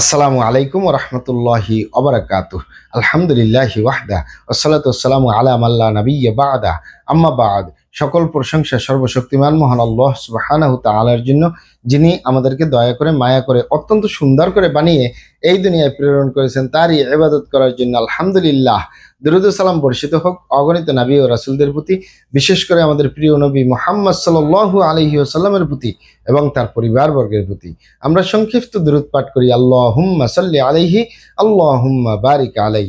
আসসালামু আলাইকুম রহমতুল্লাহি অবরাকাত আলহামদুলিল্লাহি ওয়াহদা। ওসলাত আসসালামু আলা মাল্লা নবিয়া বাদা। আম্মা বাদ। সকল প্রশংসা সর্বশক্তিমান মহান আল্লাহ সুবহানাহু তাআলার জন্য, যিনি আমাদেরকে দয়া করে, মায়া করে, অত্যন্ত সুন্দর করে বানিয়ে এই দুনিয়ায় প্রেরণ করেছেন, তারই ইবাদত করার জন্য আলহামদুলিল্লাহ। দরুদ সালাম বর্ষিত হোক, অগণিত নবী ও রাসূলদের প্রতি, বিশেষ করে আমাদের প্রিয় নবী মুহাম্মদ সাল্লাল্লাহু আলাইহি ওয়াসাল্লামের প্রতি এবং তার পরিবারবর্গের প্রতি। আমরা সংক্ষিপ্ত দূরত পাঠ করি আল্লাহ হুম্মা সাল্লি আলাইহি আল্লাহ হুম্মা বারিক আলাই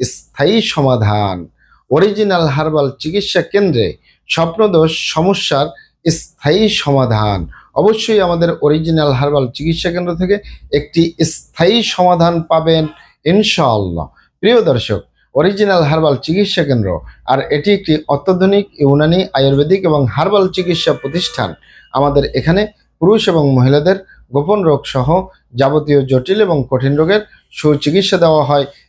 স্থায়ী সমাধান। অরিজিনাল হার্বাল চিকিৎসা কেন্দ্রে স্বপ্নদোষ সমস্যার স্থায়ী সমাধান। অবশ্যই আমাদের অরিজিনাল হার্বাল চিকিৎসা কেন্দ্র থেকে একটি স্থায়ী সমাধান পাবেন ইনশাআল্লাহ। প্রিয় দর্শক অরিজিনাল হার্বাল চিকিৎসা কেন্দ্র আর এটি একটি অত্যাধুনিক ইউনানি আয়ুর্বেদিক এবং হার্বাল চিকিৎসা প্রতিষ্ঠান। আমাদের এখানে পুরুষ এবং মহিলাদের গোপন রোগ সহ যাবতীয় জটিল এবং কঠিন রোগের সুচিকিৎসা দেওয়া হয়।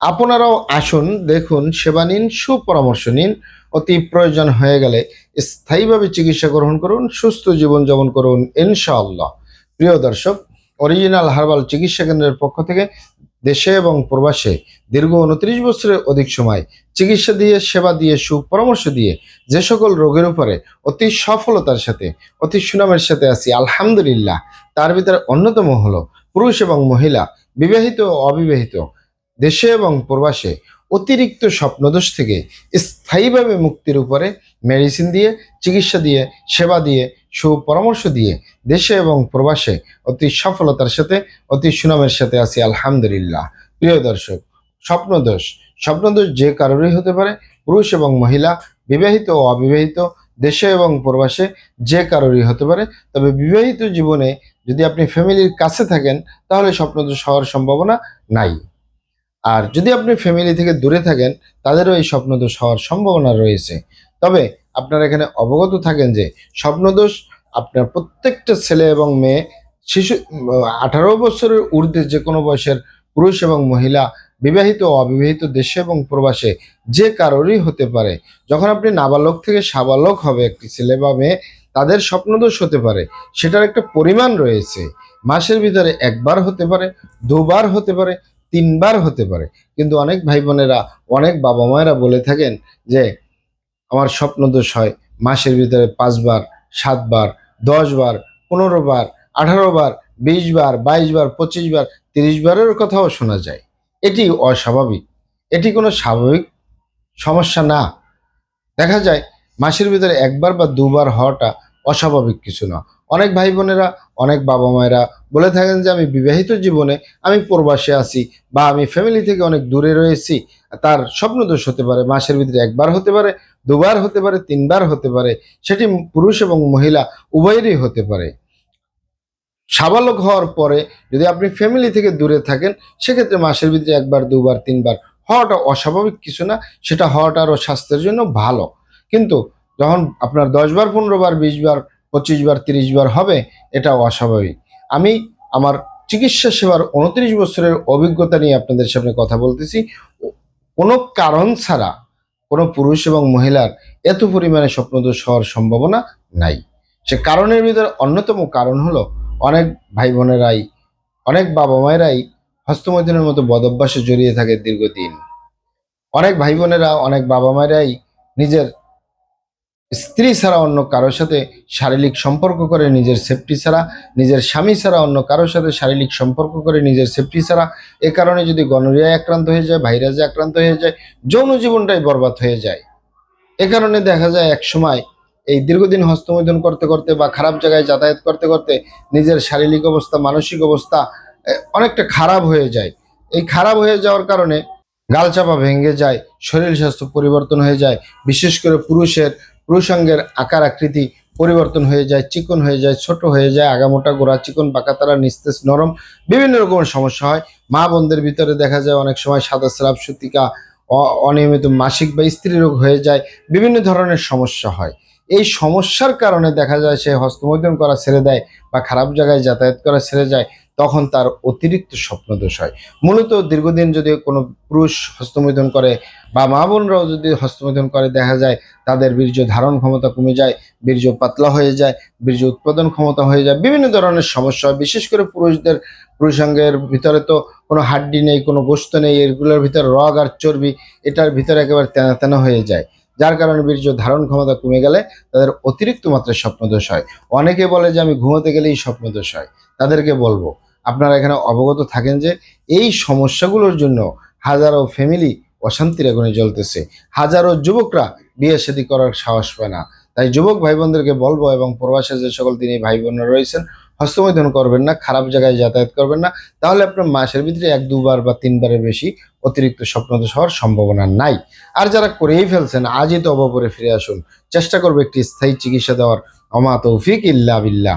আপনারাও আসুন, দেখুন, সেবা নিন, সুপরামর্শ নিন। অতি প্রয়োজন হয়ে গেলে স্থায়ীভাবে চিকিৎসা গ্রহণ করুন, সুস্থ জীবনযাপন করুন, ইনশাআল্লাহ। প্রিয় দর্শক, অরিজিনাল হার্বাল চিকিৎসা কেন্দ্রের পক্ষ থেকে দেশে এবং প্রবাসে দীর্ঘ উনত্রিশ বছরের অধিক সময় চিকিৎসা দিয়ে, সেবা দিয়ে, সুপরামর্শ দিয়ে যে সকল রোগের উপরে অতি সফলতার সাথে, অতি সুনামের সাথে আছি, আলহামদুলিল্লাহ। তার ভিতরে অন্যতম হলো পুরুষ এবং মহিলা, বিবাহিত ও অবিবাহিত। দেশে এবং প্রবাসে অতিরিক্ত স্বপ্নদোষ থেকে স্থায়ীভাবে মুক্তির উপরে মেডিসিন দিয়ে, চিকিৎসা দিয়ে, সেবা দিয়ে, সুপরামর্শ দিয়ে দেশে এবং প্রবাসে অতি সফলতার সাথে, অতি সুনামের সাথে আছি, আলহামদুলিল্লাহ। প্রিয় দর্শক, স্বপ্নদোষ। স্বপ্নদোষ যে কারোরই হতে পারে, পুরুষ এবং মহিলা, বিবাহিত ও অবিবাহিত, দেশে এবং প্রবাসে যে কারোরই হতে পারে। তবে বিবাহিত জীবনে যদি আপনি ফ্যামিলির কাছে থাকেন, তাহলে স্বপ্নদোষ হওয়ার সম্ভাবনা নাই। আর যদি আপনি ফ্যামিলি থেকে দূরে থাকেন, তাদেরও এই স্বপ্নদোষ হওয়ার সম্ভাবনা রয়েছে। তবে আপনারা এখানে অবগত থাকেন যে স্বপ্নদোষ আপনার প্রত্যেকটা ছেলে এবং মেয়ে শিশু, আঠারো বছরের ঊর্ধ্বে যে কোনো বয়সের পুরুষ এবং মহিলা, বিবাহিত অবিবাহিত দেশে এবং প্রবাসে যে কারোরই হতে পারে। যখন আপনি নাবালক থেকে সাবালক হবে একটি ছেলে বা মেয়ে, তাদের স্বপ্নদোষ হতে পারে। সেটার একটা পরিমাণ রয়েছে। মাসের ভিতরে একবার হতে পারে, দুবার হতে পারে তিনবার হতে পারে। কিন্তু অনেক ভাই বোনেরা অনেক বাবা মায়েরা বলে থাকেন যে, আমার স্বপ্ন দোষ হয়, মাসের ভিতরে পাঁচবার, সাতবার দশ বার পনেরো বার আঠারো বার বিশ বার বাইশ বার পঁচিশ বার তিরিশ বারের কথাও শোনা যায়। এটি অস্বাভাবিক। এটি কোনো স্বাভাবিক সমস্যা না। দেখা যায়, মাসের ভিতরে একবার বা দুবার হওয়াটা অস্বাভাবিক কিছু না। অনেক ভাই বোনেরা অনেক বাবা মায়েরা বলে থাকেন যে, আমি বিবাহিত জীবনে আমি প্রবাসে আছি বা আমি ফ্যামিলি থেকে অনেক দূরে রয়েছি। তার স্বপ্ন দোষ হতে পারে, মাসের ভিতরে একবার হতে পারে, দুবার হতে পারে, তিনবার হতে পারে। সেটি পুরুষ এবং মহিলা উভয়েরই হতে পারে। সাবালক হওয়ার পরে যদি আপনি ফ্যামিলি থেকে দূরে থাকেন, সেক্ষেত্রে মাসের ভিতরে একবার, দুবার, তিনবার হওয়াটা অস্বাভাবিক কিছু না। সেটা হওয়াটা আরও স্বাস্থ্যের জন্য ভালো। কিন্তু যখন আপনার দশ বার, পনেরো বার, বিশ বার পঁচিশ বার, তিরিশ বার হবে এটা অস্বাভাবিক। আমি আমার চিকিৎসা সেবার উনত্রিশ বছরের অভিজ্ঞতা নিয়ে আপনাদের সামনে কথা বলতেছি। কোনো কারণ ছাড়া কোনো পুরুষ এবং মহিলার এত পরিমাণে স্বপ্নদোষ হওয়ার সম্ভাবনা নাই। সে কারণের ভিতরে অন্যতম কারণ হলো অনেক ভাই বোনেরাই অনেক বাবা মায়েরাই হস্তমৈথুনের মতো বদভ্যাসে জড়িয়ে থাকে দীর্ঘদিন। অনেক ভাই বোনেরা অনেক বাবা মায়েরাই নিজের স্ত্রী ছাড়া অন্য কারোর সাথে শারীরিক সম্পর্ক করে নিজের সেফটি ছাড়া, নিজের স্বামী ছাড়া অন্য কারোর সাথে শারীরিক সম্পর্ক করে নিজের সেফটি ছাড়া, এ কারণে যদি গনোরিয়ায় আক্রান্ত হয়ে যায় ভাইরাসে আক্রান্ত হয়ে যায়, যৌন জীবনটাই বরবাদ হয়ে যায়। এ কারণে দেখা যায় এক সময় এই দীর্ঘদিন হস্তমৈথুন করতে করতে বা খারাপ জায়গায় যাতায়াত করতে করতে নিজের শারীরিক অবস্থা, মানসিক অবস্থা অনেকটা খারাপ হয়ে যায়। এই খারাপ হয়ে যাওয়ার কারণে গালচাপা ভেঙে যায়, শরীর স্বাস্থ্য পরিবর্তন হয়ে যায়, বিশেষ করে পুরুষের পুরুষাঙ্গের আকার আকৃতি পরিবর্তন হয়ে যায়, চিকন হয়ে যায়, ছোট হয়ে যায়, আগামোটা গোড়া, চিকন বাঁকাতারা নিস্তেজ নরম, বিভিন্ন রকমের সমস্যা হয়। মা বোনদের ভিতরে দেখা যায় অনেক সময় সাদা স্রাব, সুতিকা অনিয়মিত মাসিক বা স্ত্রী রোগ হয়ে যায়, বিভিন্ন ধরনের সমস্যা হয়। এই সমস্যার কারণে দেখা যায় সে হস্তমৈথুন করা ছেড়ে দেয় বা খারাপ জায়গায় যাতায়াত করা ছেড়ে যায়। তখন তার অতিরিক্ত স্বপ্নদোষ হয়। মূলত দীর্ঘদিন যদি কোনো পুরুষ হস্তমৈথুন করে বা মা বোনরাও যদি হস্তমৈথুন করে, দেখা যায় তাদের বীর্য ধারণ ক্ষমতা কমে যায়, বীর্য পাতলা হয়ে যায়, বীর্য উৎপাদন ক্ষমতা হয়ে যায়, বিভিন্ন ধরনের সমস্যা হয়। বিশেষ করে পুরুষদের, পুরুষাঙ্গের ভিতরে তো কোনো হাড্ডি নেই, কোনো গোস্ত নেই, এগুলোর ভিতরে রগ আর চর্বি, এটার ভিতরে একেবারে তেনা তেনা হয়ে যায়। যার কারণে বীর্য ধারণ ক্ষমতা কমে গেলে তাদের অতিরিক্ত মাত্রায় স্বপ্নদোষ হয়। অনেকে বলে যে, আমি ঘুমোতে গেলেই স্বপ্নদোষ হয়। তাদেরকে বলব আপনারা এখানে অবগত থাকেন যে এই সমস্যাগুলোর জন্য হাজারো ফ্যামিলি অশান্তির আগুনে জ্বলতেছে। হাজারো যুবকরা বিয়ে শাদী করার সাহস পায় না। তাই যুবক ভাই বোনদেরকে বলব এবং প্রবাসে যে সকল তিনি ভাই বোনরা রয়েছেন, হস্তমৈথুন করবেন না, খারাপ জায়গায় যাতায়াত করবেন না। তাহলে আপনার মাসের ভিতরে এক, দুবার বা তিনবারের বেশি অতিরিক্ত স্বপ্নদোষ হওয়ার সম্ভাবনা নাই। আর যারা করেই ফেলছেন, আজই তো অবপরে ফিরে আসুন। চেষ্টা করবে একটি স্থায়ী চিকিৎসা দেওয়ার। অমা তৌফিক ইল্লা বিল্লাহ।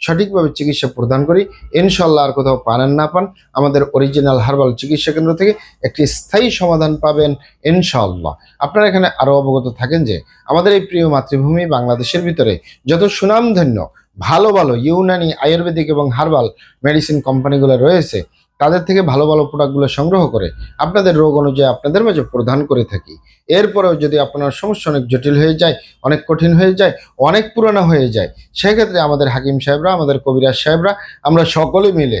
সঠিকভাবে চিকিৎসা প্রদান করি। ইনশাল্লাহ আর কোথাও পান না পান। আমাদের অরিজিনাল হার্বাল চিকিৎসা কেন্দ্র থেকে একটি স্থায়ী সমাধান পাবেন ইনশাল্লাহ আপনারা এখানে আরও অবগত থাকেন যে আমাদের এই প্রিয় মাতৃভূমি বাংলাদেশের ভিতরে যত সুনামধন্য, ভালো ভালো ইউনানি আয়ুর্বেদিক এবং হার্বাল মেডিসিন কোম্পানিগুলো রয়েছে তাদের থেকে ভালো ভালো প্রোডাক্টগুলো সংগ্রহ করে আপনাদের রোগ অনুযায়ী আপনাদের মাঝে প্রদান করে থাকি। এরপরেও যদি আপনার সমস্যা অনেক জটিল হয়ে যায়, অনেক কঠিন হয়ে যায়, অনেক পুরানো হয়ে যায়, সেক্ষেত্রে আমাদের হাকিম সাহেবরা, আমাদের কবিরাজ সাহেবরা, আমরা সকলে মিলে